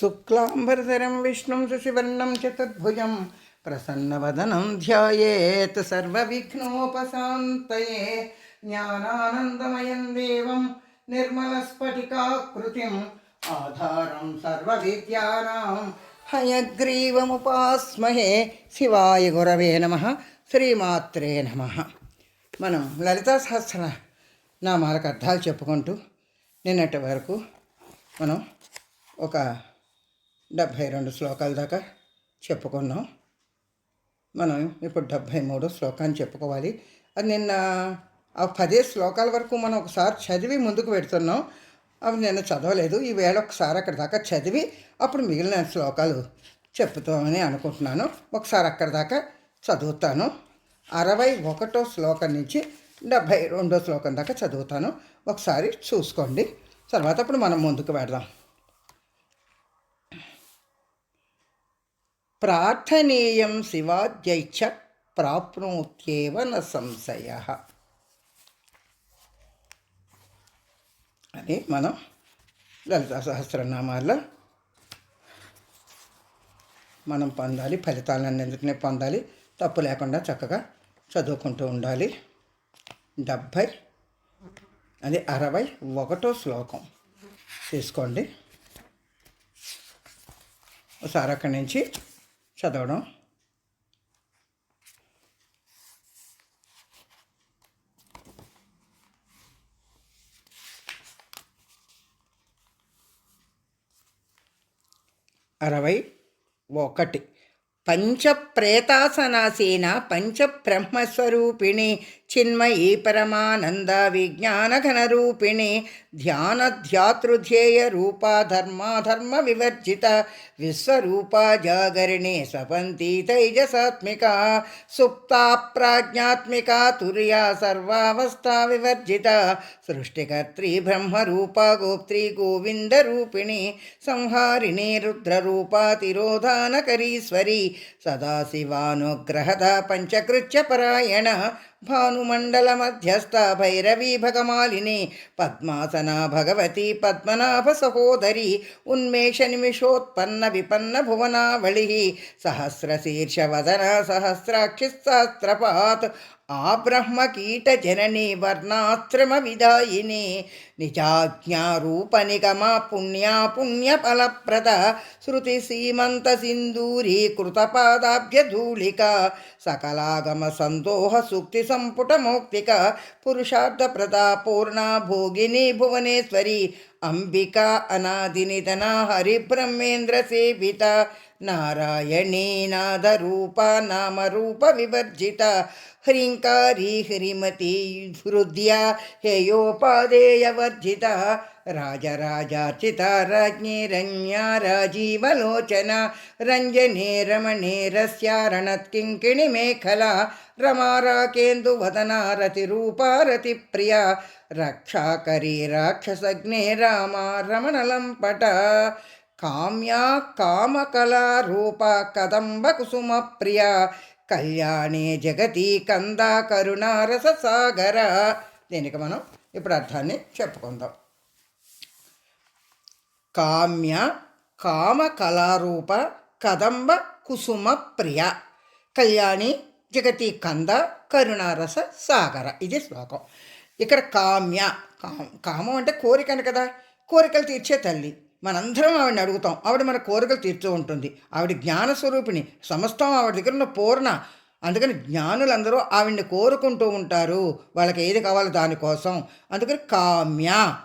శుక్లాంబరధరం విష్ణుం శశివర్ణం చతుర్భుజం ప్రసన్నవదనం ధ్యాయేత్ సర్వవిఘ్నోపశాంతయే. జ్ఞానానందమయం దేవం నిర్మలస్ఫటికాకృతిం. ఆధారం సర్వవిద్యానాం. హయగ్రీవముపాస్మహే. శివాయ గురవే నమ. శ్రీమాత్రే నమ. మనం లలితా సహస్ర నామాలకు అర్థాలు చెప్పుకుంటూ నిన్నటి వరకు మనం ఒక డెబ్భై రెండు శ్లోకాల దాకా చెప్పుకున్నాం. మనం ఇప్పుడు డెబ్భై మూడు శ్లోకాన్ని చెప్పుకోవాలి. అది నిన్న ఆ పదే శ్లోకాల వరకు మనం ఒకసారి చదివి ముందుకు పెడుతున్నాం. అవి నిన్న చదవలేదు. ఈ వేళ ఒకసారి అక్కడ దాకా చదివి అప్పుడు మిగిలిన శ్లోకాలు చెప్తామని అనుకుంటున్నాను. ఒకసారి అక్కడ దాకా చదువుతాను. అరవై ఒకటో శ్లోకం నుంచి డెబ్భై రెండో శ్లోకం దాకా చదువుతాను. ఒకసారి చూసుకోండి. తర్వాత అప్పుడు మనం ముందుకు పెడదాం. ప్రార్థనీయం శివాద్యైచ ప్రాప్నోత్యేవ న సంశయ. అది మనం లలిత సహస్రనామాల్లో మనం పొందాలి ఫలితాలన్నింటినీ పొందాలి తప్పు లేకుండా చక్కగా చదువుకుంటూ ఉండాలి. డెబ్భై అది అరవై ఒకటో శ్లోకం. తీసుకోండి. ఒకసారి అక్కడి నుంచి చదవడం. అరవై ఒకటి. పంచప్రేతాసనాసేన పంచబ్రహ్మస్వరూపిణి చిన్మయీ పరమానంద విజ్ఞానఘనరూపిణి ధ్యానధ్యాతృధ్యేయ రూపా ధర్మాధర్మ వివర్జిత విశ్వరూపా జాగరిణి స్వపంతి తైజసాత్మిక సుప్తా ప్రాజ్ఞాత్మిక తుర్యా సర్వావస్థా వివర్జిత సృష్టికర్త్రి బ్రహ్మరూపా గోప్త్రి గోవిందరూపిణి సంహారిణి రుద్రరూపా తిరోధానకరీశ్వరి సదాశివానుగ్రహద పంచకృత్యపరాయణ భానుమండల మధ్యస్థ భైరవీ భగమాలిని పద్మాసన భగవతి పద్మనాభ సహోదరి ఉన్మేష నిమిషోత్పన్న విపన్న భువనావళి సహస్రశీర్ష వదన సహస్రాక్షి ఆ బ్రహ్మకీట జనని వర్ణాశ్రమ విదాయిని నిజాజ్ఞారూప నిగమ పుణ్యా పుణ్య ఫలప్రద శృతి సీమంత సింధూరీ కృతపాదాభ్య ధూళిక సకలాగమ సందోహ సూక్తి సంపుట మౌక్తిక పురుషార్థ ప్రదా పూర్ణ భోగిని భువనేశ్వరి అంబిక అనాదినితన హరిబ్రహ్మేంద్ర సేవిత నారాయణీ నాదరూప నామరూప వివర్జిత హ్రీంకారీ హ్రీమతి హృద్యా హేయోపాదేయవర్జిత రాజరాజార్చిత రాజ్ఞీ రమ్యా రాజీవలోచన రంజనే రమణే రస్యారణత్కింకిణి మేఖలా రమారాకేందువదన రతిరూపా రతిప్రియ రక్షాకరీ రాక్షసగ్నే రామా రమణలంపట కామ్యా కామకళారూప కదంబ కుసుమ ప్రియ. కళ్యాణే జగతి కంద కరుణారస సాగర. దీనికి మనం ఇప్పుడు అర్థాన్ని చెప్పుకుందాం. కామ్య కామ కళారూప కదంబ కుసుమ ప్రియ. కళ్యాణి జగతి కంద కరుణారస సాగర. ఇది శ్లోకం. ఇక్కడ కామ్య కామం అంటే కోరికను కదా. కోరికలు తీర్చే తల్లి. మనందరం ఆవిడని అడుగుతాం. ఆవిడ మన కోరికలు తీర్చు ఉంటుంది. ఆవిడ జ్ఞానస్వరూపిణి సమస్తం ఆవిడ దగ్గర ఉన్న పూర్ణ. అందుకని జ్ఞానులందరూ ఆవిడ్ని కోరుకుంటూ ఉంటారు. వాళ్ళకి ఏది కావాలో దానికోసం అందుకని కామ్య.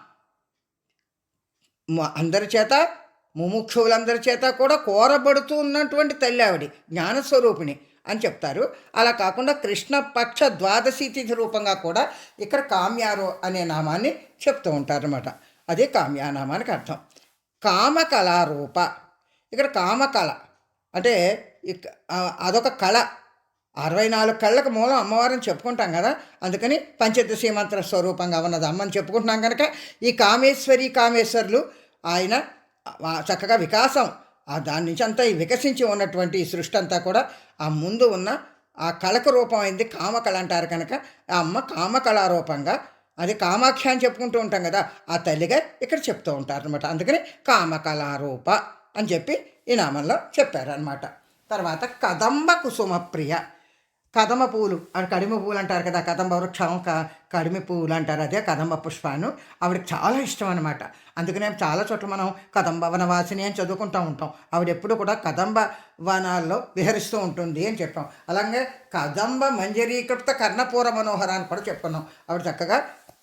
మ- అందరి చేత ముముక్షువులందరి చేత కూడా కోరబడుతూ ఉన్నటువంటి తల్లి ఆవిడ జ్ఞానస్వరూపిణి అని చెప్తారు. అలా కాకుండా కృష్ణపక్ష ద్వాదశి తిథి రూపంగా కూడా ఇక్కడ కామ్యారు అనే నామాన్ని చెప్తూ ఉంటారన్నమాట. అదే కామ్యానామానికి అర్థం. కామకళారూప. ఇక్కడ కామకళ అంటే అదొక కళ. అరవై నాలుగు కళ్ళకు మూలం అమ్మవారిని చెప్పుకుంటాం కదా. అందుకని పంచదశి మంత్ర స్వరూపంగా ఉన్నది అమ్మని చెప్పుకుంటున్నాం కనుక ఈ కామేశ్వరి కామేశ్వరులు ఆయన చక్కగా వికాసం. ఆ దాని నుంచి అంతా వికసించి ఉన్నటువంటి ఈ సృష్టి అంతా కూడా ఆ ముందు ఉన్న ఆ కళకు రూపం కామకళ అంటారు కనుక. ఆ అమ్మ కామకళారూపంగా అది కామాఖ్య అని చెప్పుకుంటూ ఉంటాం కదా ఆ తల్లిగా ఇక్కడ చెప్తూ ఉంటారనమాట అందుకని కామకళారూప అని చెప్పి ఈ నామంలో చెప్పారనమాట తర్వాత కదంబ కుసుమ ప్రియ కదమ పూలు కడిమ పూలు అంటారు కదా కదంబ వృక్షం క కడిమి పువ్వులు అంటారు. అదే కదంబ పుష్పాను ఆవిడకి చాలా ఇష్టం అనమాట అందుకనే చాలా చోట్ల మనం కదంబ వనవాసిని అని చదువుకుంటూ ఉంటాం. ఆవిడ ఎప్పుడు కూడా కదంబ వనాల్లో విహరిస్తూ ఉంటుంది అని చెప్పాం. అలాగే కదంబ మంజరీకృత కర్ణపూర మనోహర అని కూడా చెప్పుకున్నాం. ఆవిడ చక్కగా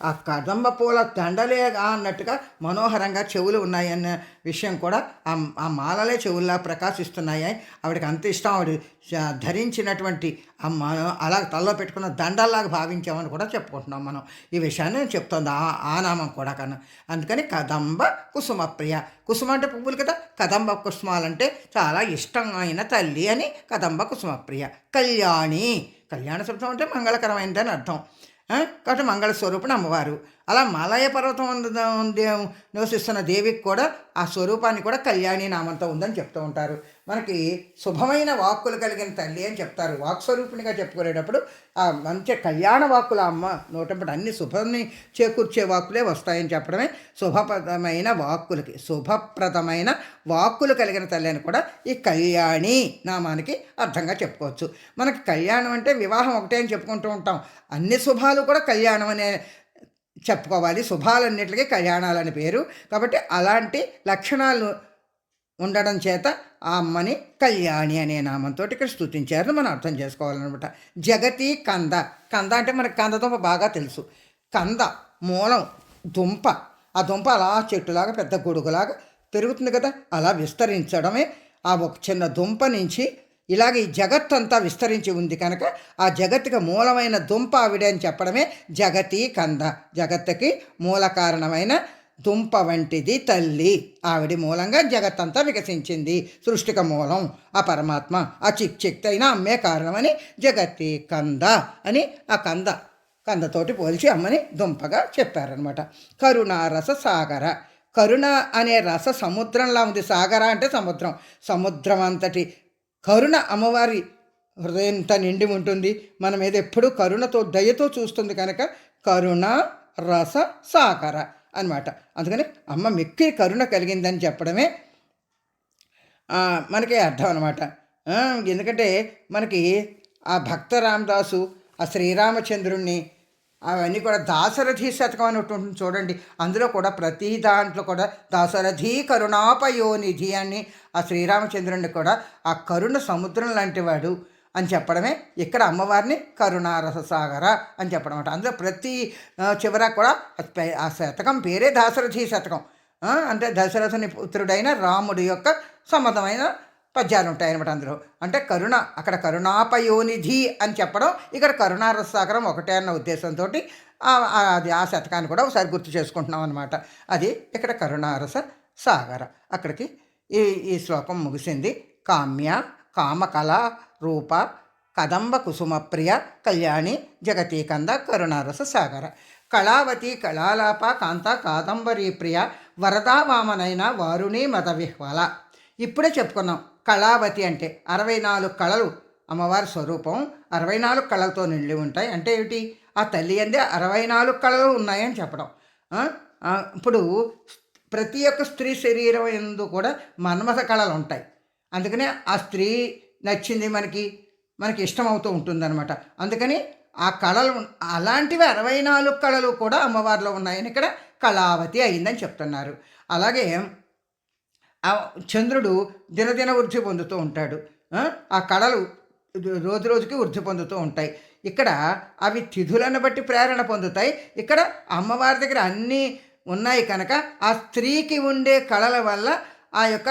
ఆ కదంబ పూల దండలేగా అన్నట్టుగా మనోహరంగా చెవులు ఉన్నాయన్న విషయం కూడా ఆ ఆ మాలలే చెవుల్లా ప్రకాశిస్తున్నాయి. ఆవిడకి అంత ఇష్టం. ఆవిడ ధరించినటువంటి ఆ అలా తలలో పెట్టుకున్న దండల్లాగా భావించామని కూడా చెప్పుకుంటున్నాం. మనం. ఈ విషయాన్ని చెప్తోంది ఆ ఆ నామం కూడా కన్నా. అందుకని కదంబ కుసుమ ప్రియ కుసుమ అంటే పువ్వులు కదా? కదంబ కుసుమాలంటే చాలా ఇష్టమైన తల్లి అని కదంబ కుసుమ ప్రియ కళ్యాణి. కళ్యాణ శబ్దం అంటే మంగళకరమైనదని అర్థం. కాబట్టి మంగళస్వరూపుని అమ్మవారు. అలా మలయ పర్వతం ఉంది నివసిస్తున్న దేవికి కూడా ఆ స్వరూపాన్ని కూడా కళ్యాణి నామంతో ఉందని చెప్తూ ఉంటారు. మనకి శుభమైన వాక్కులు కలిగిన తల్లి అని చెప్తారు. వాక్ స్వరూపిణిగా చెప్పుకునేటప్పుడు ఆ మంచి కళ్యాణ వాక్కుల అమ్మ నోటంపటి అన్ని శుభాన్ని చేకూర్చే వాక్కులే వస్తాయని చెప్పడమే శుభప్రదమైన వాక్కులకి శుభప్రదమైన వాక్కులు కలిగిన తల్లి అని కూడా ఈ కళ్యాణి నామానికి అర్థంగా చెప్పుకోవచ్చు. మనకి కళ్యాణం అంటే వివాహం ఒకటే అని చెప్పుకుంటూ ఉంటాం. అన్ని శుభాలు కూడా కళ్యాణం అనే చెప్పుకోవాలి. శుభాలన్నిటికీ కళ్యాణాలని పేరు. కాబట్టి అలాంటి లక్షణాలు ఉండడం చేత ఆ అమ్మని కళ్యాణి అనే నామంతో ఇక్కడ స్థుతించారని మనం అర్థం చేసుకోవాలన్నమాట. జగతి కంద. కంద అంటే మనకి కందదుంప బాగా తెలుసు. కంద మూలం దుంప. ఆ దుంప అలా చెట్టులాగా పెద్ద గొడుగులాగా పెరుగుతుంది కదా. అలా విస్తరించడమే ఆ ఒక చిన్న దుంప నుంచి ఇలాగ ఈ జగత్ అంతా విస్తరించి ఉంది కనుక ఆ జగత్తుకి మూలమైన దుంప ఆవిడే అని చెప్పడమే జగతి కంద. జగత్తుకి మూల కారణమైన దుంప వంటిది తల్లి. ఆవిడి మూలంగా జగత్తంతా వికసించింది. సృష్టిక మూలం ఆ పరమాత్మ ఆ చిక్ చిక్త అయిన అమ్మే కారణమని జగతి కంద అని ఆ కంద కందతోటి పోల్చి అమ్మని దుంపగా చెప్పారనమాట కరుణారస సాగర. కరుణ అనే రస సముద్రంలా ఉంది. సాగర అంటే సముద్రం. సముద్రం అంతటి కరుణ అమ్మవారి హృదయంత నిండి ఉంటుంది. మన మీద ఎప్పుడూ కరుణతో దయతో చూస్తుంది కనుక కరుణ రస సాకర అన్నమాట. అందుకని అమ్మ మిక్కి కరుణ కలిగిందని చెప్పడమే మనకి అర్థం అనమాట ఎందుకంటే మనకి ఆ భక్త రామదాసు ఆ శ్రీరామచంద్రుణ్ణి అవన్నీ కూడా దాశరథి శతకం అని ఉంటుంది చూడండి. అందులో కూడా ప్రతి దాంట్లో కూడా దాశరథి కరుణాపయోనిధి అని ఆ శ్రీరామచంద్రుడిని కూడా ఆ కరుణ సముద్రం లాంటి వాడు అని చెప్పడమే. ఇక్కడ అమ్మవారిని కరుణారస సాగర అని చెప్పడం అంట అందులో ప్రతి చివర కూడా ఆ శతకం పేరే దాశరథి శతకం. అంటే దశరథుని పుత్రుడైన రాముడి యొక్క సమతమైన పద్యాలు ఉంటాయన్నమాట అందులో. అంటే కరుణ అక్కడ కరుణాపయోనిధి అని చెప్పడం ఇక్కడ కరుణారసాగరం ఒకటే అన్న ఉద్దేశంతో అది ఆ శతకాన్ని కూడా ఒకసారి గుర్తు చేసుకుంటున్నాం అనమాట అది ఇక్కడ కరుణారస సాగర అక్కడికి ఈ ఈ శ్లోకం ముగిసింది. కామ్య కామకళ రూప కదంబ కుసుమప్రియ కళ్యాణి జగతి కంద కరుణారస సాగర కళావతి కళాలాప కాంత కాదంబరీ ప్రియ వరదా వామనైన వారుణి మద విహ్వల ఇప్పుడే చెప్పుకున్నాం. కళావతి అంటే అరవై నాలుగు కళలు అమ్మవారి స్వరూపం అరవై నాలుగు కళలతో నిండి ఉంటాయి. అంటే ఏమిటి? ఆ తల్లి అందే అరవై నాలుగు కళలు ఉన్నాయని చెప్పడం. ఇప్పుడు ప్రతి ఒక్క స్త్రీ శరీరం ఎందు కూడా మన్మథ కళలు ఉంటాయి. అందుకనే ఆ స్త్రీ నచ్చింది మనకి మనకి ఇష్టమవుతూ ఉంటుందన్నమాట. అందుకని ఆ కళలు అలాంటివి అరవై నాలుగు కళలు కూడా అమ్మవారిలో ఉన్నాయని ఇక్కడ కళావతి అయిందని చెప్తున్నారు. అలాగే చంద్రుడు దినదిన వృద్ధి పొందుతూ ఉంటాడు ఆ? కళలు రోజు రోజుకి వృద్ధి పొందుతూ ఉంటాయి ఇక్కడ అవి తిథులను బట్టి ప్రేరణ పొందుతాయి ఇక్కడ అమ్మవారి దగ్గర అన్నీ ఉన్నాయి కనుక ఆ స్త్రీకి ఉండే కళల వల్ల ఆ యొక్క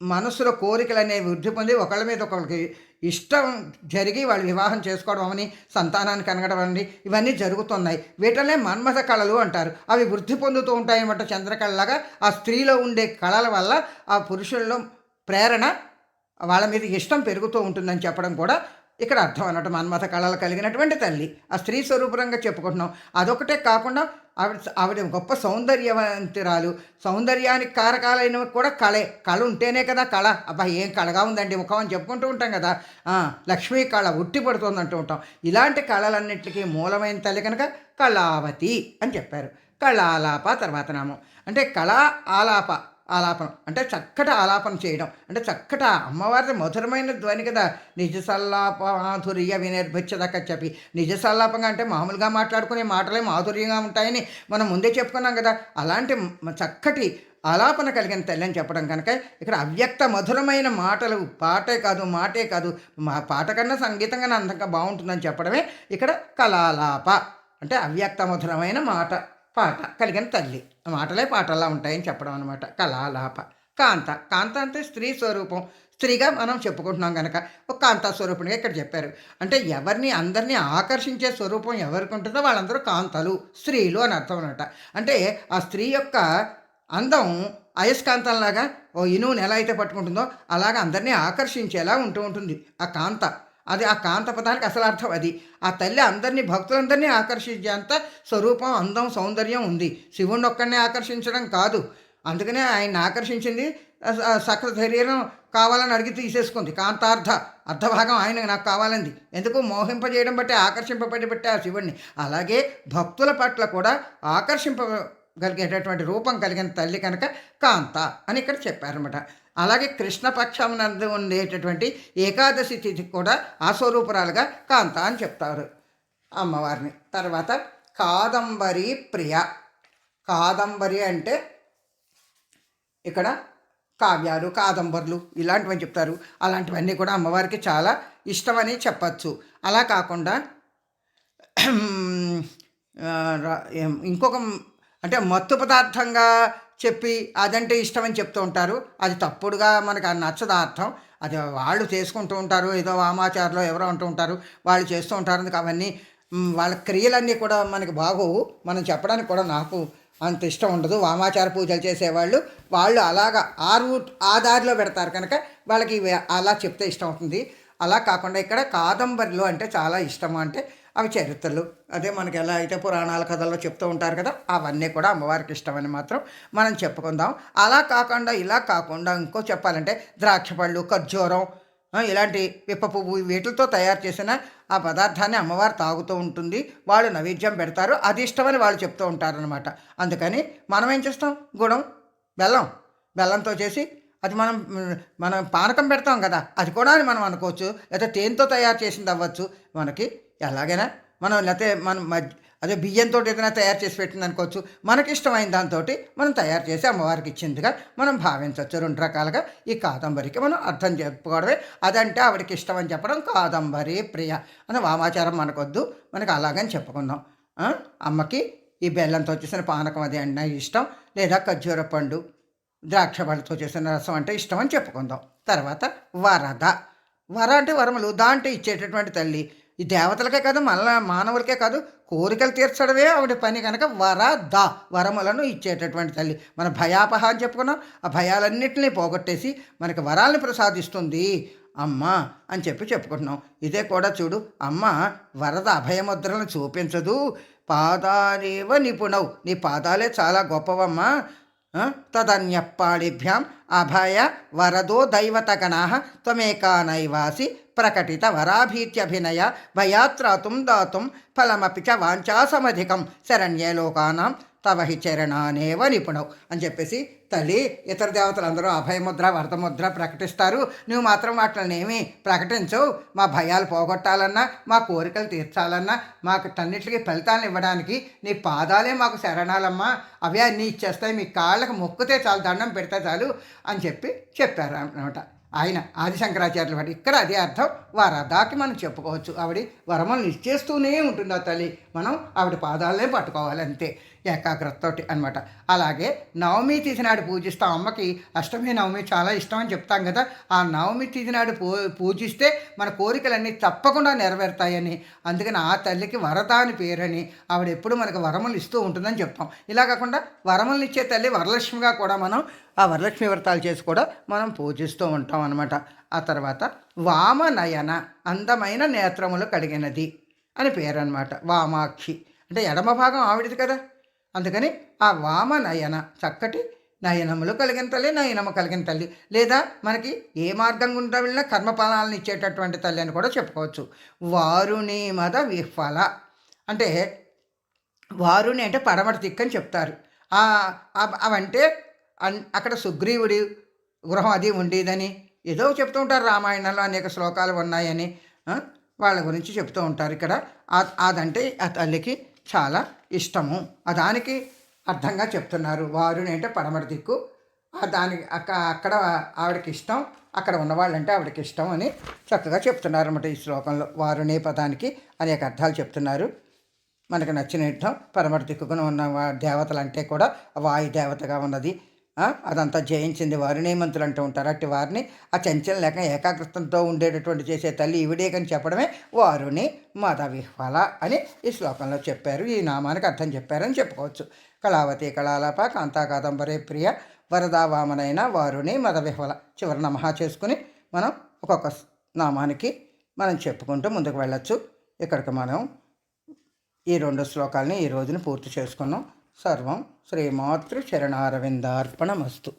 మనసులో కోరికలు అనేవి వృద్ధి పొంది ఒకళ్ళ మీద ఒకరికి ఇష్టం జరిగి వాళ్ళు వివాహం చేసుకోవడం అని సంతానాన్ని కనగడం అని ఇవన్నీ జరుగుతున్నాయి. వీటినే మన్మథ కళలు అంటారు. అవి వృద్ధి పొందుతూ ఉంటాయన్నమాట చంద్రకళలాగా. ఆ స్త్రీలో ఉండే కళల వల్ల ఆ పురుషుల్లో ప్రేరణ వాళ్ళ మీద ఇష్టం పెరుగుతూ ఉంటుందని చెప్పడం కూడా ఇక్కడ అర్థం అన్నట్టు మన్మథ కళలు కలిగినటువంటి తల్లి. ఆ స్త్రీ స్వరూపంగా చెప్పుకుంటున్నాం. అదొకటే కాకుండా ఆవిడ ఆవిడ గొప్ప సౌందర్యవంతురాలు. సౌందర్యానికి కారకాలైనవి కూడా కళే. కళ ఉంటేనే కదా కళ. అబ్బా ఏం కళగా ఉందండి ముఖం అని చెప్పుకుంటూ ఉంటాం కదా. లక్ష్మీ కళ ఉట్టి పడుతుంది అంటూ ఉంటాం. ఇలాంటి కళలన్నింటికి మూలమైన తల్లి కనుక కళావతి అని చెప్పారు. కళాలాప తర్వాత నామం. అంటే కళా ఆలాప ఆలాపనం. అంటే చక్కటి ఆలాపన చేయడం. అంటే చక్కటి అమ్మవారి అమ్మవారిది మధురమైన ధ్వని కదా. నిజ సల్లాప మాధుర్య వినిర్భిచ్చదక్క చెప్పి. నిజ సల్లాపంగా అంటే మామూలుగా మాట్లాడుకునే మాటలే మాధుర్యంగా ఉంటాయని మనం ముందే చెప్పుకున్నాం కదా. అలాంటి చక్కటి ఆలాపన కలిగిన తల్లి అని చెప్పడం కనుక ఇక్కడ అవ్యక్త మధురమైన మాటలు పాటే కాదు మాటే కాదు. మా పాట కన్నా సంగీతం కన్నా అందంగా బాగుంటుందని చెప్పడమే ఇక్కడ కళాలాప. అంటే అవ్యక్త మధురమైన మాట. పాట కలిగిన తల్లి. మాటలే పాటల్లా ఉంటాయని చెప్పడం అనమాట కళాలాప కాంత. కాంత అంటే స్త్రీ స్వరూపం. స్త్రీగా మనం చెప్పుకుంటున్నాం కనుక ఒక కాంతా స్వరూపునిగా ఇక్కడ చెప్పారు. అంటే ఎవరిని అందరినీ ఆకర్షించే స్వరూపం ఎవరికి ఉంటుందో వాళ్ళందరూ కాంతలు స్త్రీలు అని అర్థం అనమాట అంటే ఆ స్త్రీ యొక్క అందం అయస్కాంతంలాగా ఓ ఇనువుని ఎలా అయితే పట్టుకుంటుందో అలాగ అందరినీ ఆకర్షించేలా ఉంటూ ఉంటుంది. ఆ కాంత. అది ఆ కాంత పదానికి అసలు అర్థం. అది ఆ తల్లి అందరినీ భక్తులందరినీ ఆకర్షించేంత స్వరూపం అందం సౌందర్యం ఉంది. శివుణ్ణి ఒక్కడిని ఆకర్షించడం కాదు. అందుకనే ఆయన ఆకర్షించింది సకల శరీరం కావాలని అడిగి తీసేసుకుంది. కాంతార్థ అర్ధభాగం ఆయన నాకు కావాలంది. ఎందుకు? మోహింపజేయడం బట్టి ఆకర్షింపబడి బట్టి ఆ శివుణ్ణి. అలాగే భక్తుల పట్ల కూడా ఆకర్షింపగలిగేటటువంటి రూపం కలిగిన తల్లి కనుక కాంత అని ఇక్కడ చెప్పారన్నమాట. అలాగే కృష్ణపక్షం నందు ఉండేటటువంటి ఏకాదశి తిథి కూడా ఆస్వరూపురాలుగా కాంత అని చెప్తారు అమ్మవారిని. తర్వాత కాదంబరి ప్రియ. కాదంబరి అంటే ఇక్కడ కావ్యాలు కాదంబరులు ఇలాంటివని చెప్తారు. అలాంటివన్నీ కూడా అమ్మవారికి చాలా ఇష్టమని చెప్పచ్చు. అలా కాకుండా ఇంకొక అంటే మత్తు పదార్థంగా చెప్పి అదంటే ఇష్టమని చెప్తూ ఉంటారు. అది తప్పుడుగా మనకు అది నచ్చదు అర్థం. అది వాళ్ళు చేసుకుంటూ ఉంటారు. ఏదో వామాచారులో ఎవరో అంటూ ఉంటారు. వాళ్ళు చేస్తూ ఉంటారు. అందుకు అవన్నీ వాళ్ళ క్రియలన్నీ కూడా మనకి బాగోవు. మనం చెప్పడానికి కూడా నాకు అంత ఇష్టం ఉండదు. వామాచార పూజలు చేసేవాళ్ళు వాళ్ళు అలాగా ఆ రూట్ ఆ దారిలో పెడతారు కనుక వాళ్ళకి అలా చెప్తే ఇష్టం అవుతుంది. అలా కాకుండా ఇక్కడ కాదంబరిలో అంటే చాలా ఇష్టం. అంటే అవి చరిత్రలు. అదే మనకి ఎలా అయితే పురాణాల కథల్లో చెప్తూ ఉంటారు కదా అవన్నీ కూడా అమ్మవారికి ఇష్టమని మాత్రం మనం చెప్పుకుందాం. అలా కాకుండా ఇలా కాకుండా ఇంకో చెప్పాలంటే ద్రాక్ష పళ్ళు ఖర్జూరం ఇలాంటి విప్ప పువ్వు వీటితో తయారు చేసిన ఆ పదార్థాన్ని అమ్మవారు తాగుతూ ఉంటుంది. వాళ్ళు నైవేద్యం పెడతారు. అది ఇష్టమని వాళ్ళు చెప్తూ ఉంటారనమాట అందుకని మనం ఏం చేస్తాం? గుడం బెల్లం. బెల్లంతో చేసి అది మనం మనం పానకం పెడతాం కదా అది కూడా అని మనం అనుకోవచ్చు. లేదా తేనెతో తయారు చేసింది అవ్వచ్చు. మనకి ఎలాగైనా మనం లేకపోతే మనం అదే బియ్యంతో ఏదైనా తయారు చేసి పెట్టింది అనుకోవచ్చు మనకి ఇష్టమైన దాంతో మనం తయారు చేసి అమ్మవారికి ఇచ్చిందిగా మనం భావించవచ్చు. రెండు రకాలుగా ఈ కాదంబరికి మనం అర్థం చెప్పుకోవడమే అదంటే ఆవిడకి ఇష్టం అని చెప్పడం కాదంబరి ప్రియ అని వామాచారం మనకొద్దు. మనకి అలాగని చెప్పుకుందాం అమ్మకి ఈ బెల్లంతో చేసిన పానకం అది అన్న ఇష్టం. లేదా ఖర్జూర పండు ద్రాక్ష పళ్ళతో చేసిన రసం అంటే ఇష్టం అని చెప్పుకుందాం. తర్వాత వరద. వర అంటే వరములు. దాంట్లో ఇచ్చేటటువంటి తల్లి ఈ దేవతలకే కాదు మళ్ళా మానవులకే కాదు కోరికలు తీర్చడమే ఆవిడ పని కనుక వర ద వరములను ఇచ్చేటటువంటి తల్లి. మన భయాపహ అని చెప్పుకున్నాం. ఆ భయాలన్నింటినీ పోగొట్టేసి మనకి వరాల్ని ప్రసాదిస్తుంది. అమ్మ అని చెప్పి చెప్పుకుంటున్నాం. ఇదే కూడా చూడు అమ్మ వరద అభయముద్రలను చూపించదు. పాదాలేవ నిపుణవు. నీ పాదాలే చాలా గొప్పవమ్మా. ఆ, తదన్యప్పాళిభ్యాం అభయ వరదో దైవతగణ త్వమేకా నైవాసి ప్రకటిత వరాభీత్యభినయ భయాత్రాతుం దాతుం ఫలమపి చ వాంఛాసమధికం. శరణ్యే లోకానాం తవ హి చరణానేవ నిపుణవు అని చెప్పేసి తల్లి ఇతర దేవతలందరూ అభయముద్ర వరదముద్ర ప్రకటిస్తారు. నువ్వు మాత్రం వాటిని ఏమీ ప్రకటించవు. మా భయాలు పోగొట్టాలన్నా మా కోరికలు తీర్చాలన్నా మాకు తన్నిటికి ఫలితాలను ఇవ్వడానికి నీ పాదాలే మాకు శరణాలమ్మా. అవే అన్నీ ఇచ్చేస్తాయి. మీ కాళ్ళకు మొక్కితే చాలు దండం పెడితే చాలు అని చెప్పి చెప్పారు అన్నమాట ఆయన ఆదిశంకరాచార్యుల వాటి ఇక్కడ అదే అర్థం. వరదాకి మనం చెప్పుకోవచ్చు. ఆవిడ వరములను ఇచ్చేస్తూనే ఉంటుంది ఆ తల్లి? మనం ఆవిడ పాదాలనే పట్టుకోవాలి అంతే. ఏకాగ్రతతోటి అనమాట అలాగే నవమి తిథి నాడు పూజిస్తాం అమ్మకి అష్టమి నవమి చాలా ఇష్టం అని చెప్తాం కదా. ఆ నవమి తిథి నాడు పూ పూజిస్తే మన కోరికలన్నీ తప్పకుండా నెరవేరుతాయని అందుకని ఆ తల్లికి వరద అని పేరని ఆవిడ ఎప్పుడు మనకు వరములు ఇస్తూ ఉంటుందని చెప్తాం. ఇలా కాకుండా వరములు ఇచ్చే తల్లి వరలక్ష్మిగా కూడా మనం ఆ వరలక్ష్మి వ్రతాలు చేసి కూడా మనం పూజిస్తూ ఉంటాం అనమాట ఆ తర్వాత వామనయన అందమైన నేత్రములు కలిగినది. అని పేరు అనమాట వామాక్షి. అంటే ఎడమ భాగం ఆవిడది కదా. అందుకని ఆ వామ నయన చక్కటి నయనములు కలిగిన తల్లి నయనము కలిగిన తల్లి. లేదా మనకి ఏ మార్గం గుండా వెళ్ళినా కర్మఫలాలను ఇచ్చేటటువంటి తల్లి అని కూడా చెప్పుకోవచ్చు. వారుని మద విఫల. అంటే వారుని అంటే పడమటి దిక్కు అని చెప్తారు. అవంటే అన్ అక్కడ సుగ్రీవుడి గృహం అది ఉండేదని ఏదో చెప్తూ ఉంటారు రామాయణంలో అనేక శ్లోకాలు ఉన్నాయని వాళ్ళ గురించి చెప్తూ ఉంటారు ఇక్కడ. అదంటే ఆ తల్లికి చాలా ఇష్టము. దానికి అర్థంగా చెప్తున్నారు. వారుని అంటే పడమటి దిక్కు. దానికి అక్క అక్కడ ఆవిడకి ఇష్టం అక్కడ ఉన్నవాళ్ళంటే ఆవిడకి ఇష్టం అని చక్కగా చెప్తున్నారు అనమాట ఈ శ్లోకంలో. వారునే పదానికి అనేక అర్థాలు చెప్తున్నారు. మనకు నచ్చిన ఇష్టం పరమటి దిక్కున ఉన్న వా- దేవతలు అంటే కూడా వాయు దేవతగా ఉన్నది. అదంతా జయించింది వారినే మంత్రులు అంటూ ఉంటారు. అట్టి వారిని ఆ చంచల లేక ఏకాగ్రతంతో ఉండేటటువంటి చేసే తల్లి ఇవిడే అని చెప్పడమే వారుని మద విహ్వల అని ఈ శ్లోకంలో చెప్పారు. ఈ నామానికి అర్థం చెప్పారని చెప్పుకోవచ్చు. కళావతి కళాలప కాంతా కాదంబరే ప్రియ వరదా వామనైన వారుని మద విహ్వల చివరి నమహా చేసుకుని మనం ఒక్కొక్క నామానికి మనం చెప్పుకుంటూ ముందుకు వెళ్ళొచ్చు. ఇక్కడికి మనం ఈ రెండు శ్లోకాలని ఈ రోజున పూర్తి చేసుకున్నాం. சர்வம் ஸ்ரீமாத்ரு சரணாரவிந்தார்ப்பணமஸ்து